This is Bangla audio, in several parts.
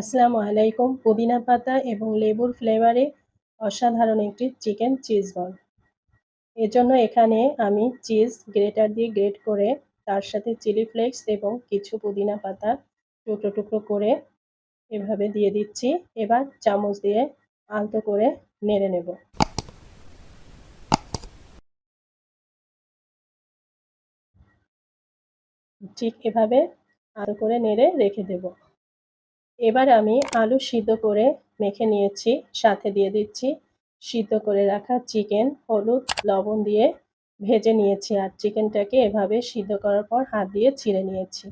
আসসালামু আলাইকুম। পুদিনা পাতা এবং লেবুর ফ্লেভারে অসাধারণ একটি চিকেন চিজ বল এজন্য এখানে আমি চিজ গ্রেটার দিয়ে গ্রেট করে তার সাথে চিলি ফ্লেক্স এবং কিছু পুদিনা পাতা টুকরো টুকরো করে এভাবে দিয়ে দিচ্ছি। এবার চামচ দিয়ে আলতো করে নেড়ে নেব। ঠিক এভাবে আলতো করে নেড়ে রেখে দেবো। এবার আমি আলু সিদ্ধ করে মেখে নিয়েছি, সাথে দিয়ে দিচ্ছি সিদ্ধ করে রাখা চিকেন, হলুদ, লবণ দিয়ে ভেজে নিয়েছি আর চিকেনটাকে এভাবে সিদ্ধ করার পর হাত দিয়ে ছিঁড়ে নিয়েছি।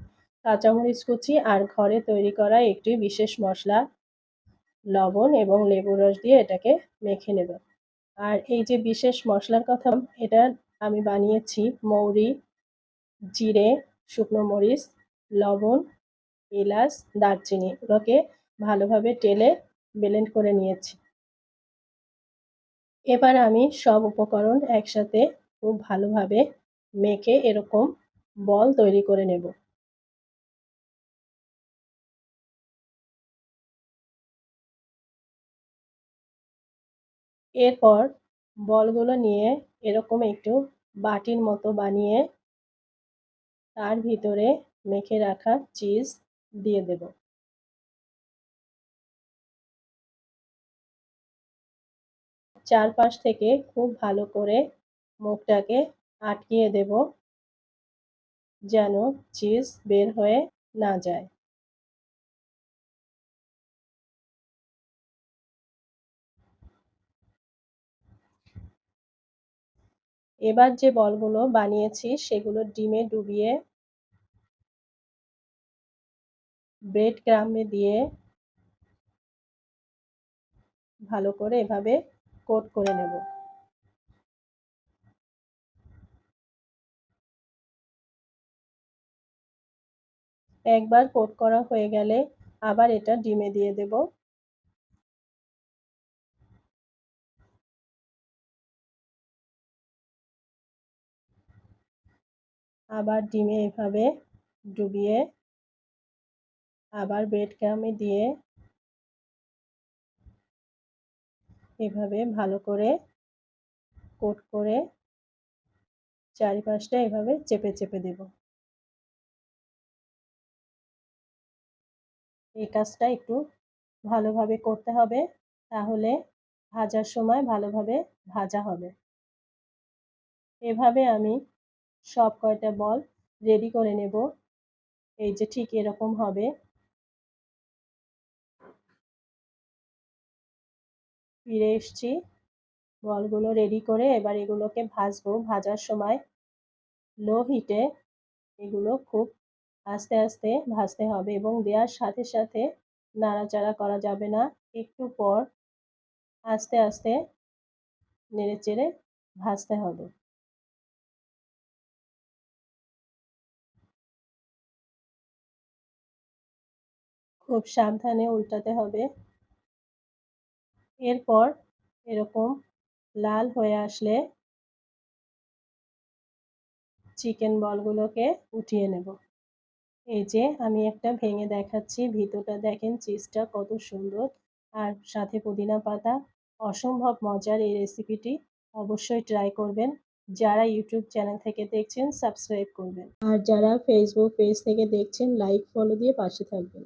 কাঁচামরিচ কুচি আর ঘরে তৈরি করা একটি বিশেষ মশলা, লবণ এবং লেবু রস দিয়ে এটাকে মেখে নেব। আর এই যে বিশেষ মশলার কথা, এটা আমি বানিয়েছি মৌরি, জিরে, শুকনো মরিচ, লবণ এলাচ, দারচিনি ওগুলোকে ভালোভাবে টেলে ব্লেন্ড করে নিয়েছি। এবার আমি সব উপকরণ একসাথে খুব ভালোভাবে মেখে এরকম বল তৈরি করে নেব। এরপর বলগুলো নিয়ে এরকম একটু বাটির মতো বানিয়ে তার ভিতরে মেখে রাখা চিজ দিয়ে দেব। চারপাশ থেকে খুব ভালো করে মুখটাকে আটকিয়ে দেব যেন চিজ বের হয়ে না যায়। এবার যে বলগুলো বানিয়েছি সেগুলো ডিমে ডুবিয়ে ব্রেড ক্রামে দিয়ে ভালো করে এভাবে কোট করে নেব। একবার কোট করা হয়ে গেলে আবার এটা ডিমে দিয়ে দেব। আবার ডিমে এভাবে ডুবিয়ে আবার ব্রেড ক্রামে দিয়ে এভাবে ভালো করে কোট করে চারিপাশটা এভাবে চেপে চেপে দেব। এই কাজটা একটু ভালোভাবে করতে হবে, তাহলে ভাজার সময় ভালোভাবে ভাজা হবে। এভাবে আমি সব কয়টা বল রেডি করে নেব। এই যে ঠিক এরকম হবে। ফিরে এসছি। বলগুলো রেডি করে এবার এগুলোকে ভাজবো। ভাজার সময় লো হিটে এগুলো খুব আস্তে আস্তে ভাজতে হবে এবং দেওয়ার সাথে সাথে নাড়াচাড়া করা যাবে না। একটু পর আস্তে আস্তে নেড়ে চেড়ে ভাজতে হবে। খুব সাবধানে উল্টাতে হবে। এরপর এরকম লাল হয়ে আসলে চিকেন বলগুলোকে উঠিয়ে নেব। এই যে আমি একটা ভেঙে দেখাচ্ছি, ভিতরটা দেখেন চিজটা কত সুন্দর। আর সাথে পুদিনা পাতা, অসম্ভব মজার এই রেসিপিটি অবশ্যই ট্রাই করবেন। যারা ইউটিউব চ্যানেল থেকে দেখছেন সাবস্ক্রাইব করবেন। আর যারা ফেসবুক পেজ থেকে দেখছেন লাইক ফলো দিয়ে পাশে থাকবেন।